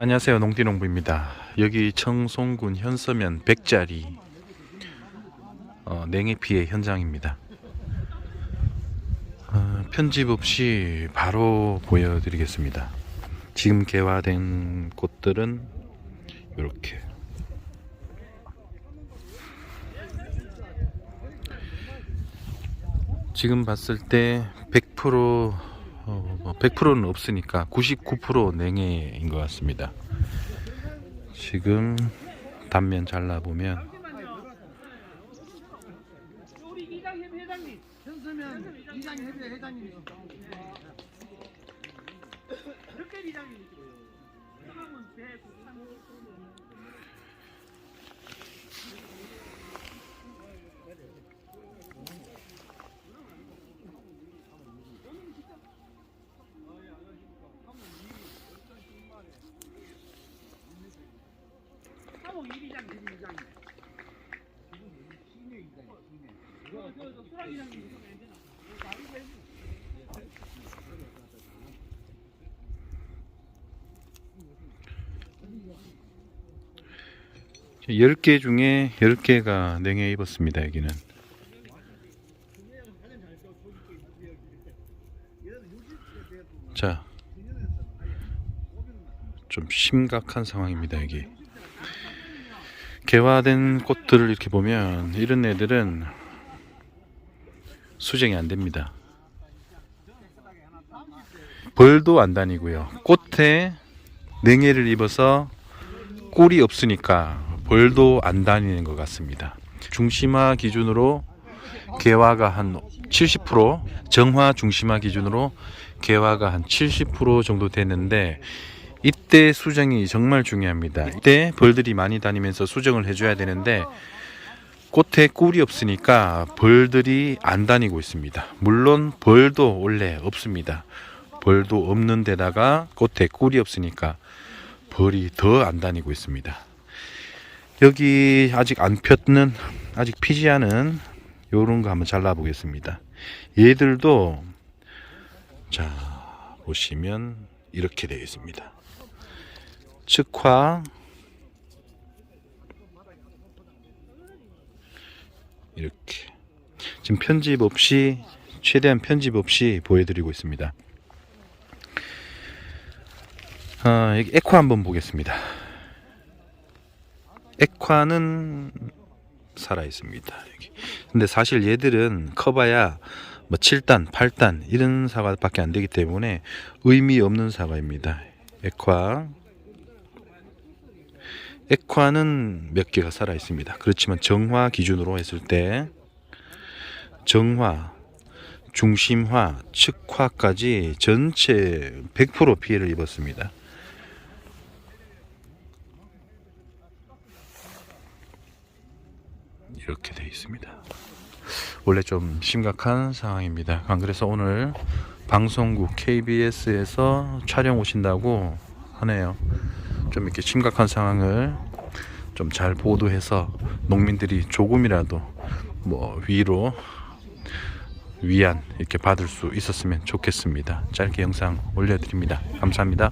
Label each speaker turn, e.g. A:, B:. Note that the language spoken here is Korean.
A: 안녕하세요. 농디농부입니다. 여기 청송군 현서면 백자리 어, 냉해 피해 현장입니다. 어, 편집 없이 바로 보여드리겠습니다. 지금 개화된 꽃들은 이렇게. 지금 봤을 때 100% 어, 뭐 100%는 없으니까 99% 냉해인 것 같습니다. 지금 단면 잘라보면
B: 우리 이장협 회장님, 현수면 이장협 회장님이십니다. 그렇게 이장님이시고 성함은 배국산. 사목 이장님, 이장님. 저, 저, 저, 수락 이장님 있으면 안 되나?
A: 저 10개 중에 10개가 냉해 입었습니다. 여기는 자, 좀 심각한 상황입니다. 여기 개화된 꽃들을 이렇게 보면 이런 애들은 수정이 안 됩니다. 벌도 안 다니고요. 꽃에 냉해를 입어서 꿀이 없으니까 벌도 안 다니는 것 같습니다. 중심화 기준으로 개화가 한 70%, 정화 중심화 기준으로 개화가 한 70% 정도 됐는데 이때 수정이 정말 중요합니다. 이때 벌들이 많이 다니면서 수정을 해줘야 되는데 꽃에 꿀이 없으니까 벌들이 안 다니고 있습니다. 물론 벌도 원래 없습니다. 벌도 없는 데다가 꽃에 꿀이 없으니까 벌이 더 안 다니고 있습니다. 여기 아직 안 폈는 아직 피지 않은 요런 거 한번 잘라 보겠습니다. 얘들도 자 보시면 이렇게 되어 있습니다. 측화 이렇게 지금 편집 없이 최대한 편집 없이 보여드리고 있습니다. 아, 여기 에코 한번 보겠습니다. 에콰는 살아 있습니다. 근데 사실 얘들은 커봐야 뭐 7단, 8단 이런 사과밖에 안 되기 때문에 의미 없는 사과입니다. 에콰. 에콰는 몇 개가 살아 있습니다. 그렇지만 정화 기준으로 했을 때 정화, 중심화, 측화까지 전체 100% 피해를 입었습니다. 이렇게 되어 있습니다. 원래 좀 심각한 상황입니다. 안 그래서 오늘 방송국 KBS에서 촬영 오신다고 하네요. 좀 이렇게 심각한 상황을 좀 잘 보도해서 농민들이 조금이라도 뭐 위로 위안 이렇게 받을 수 있었으면 좋겠습니다. 짧게 영상 올려드립니다. 감사합니다.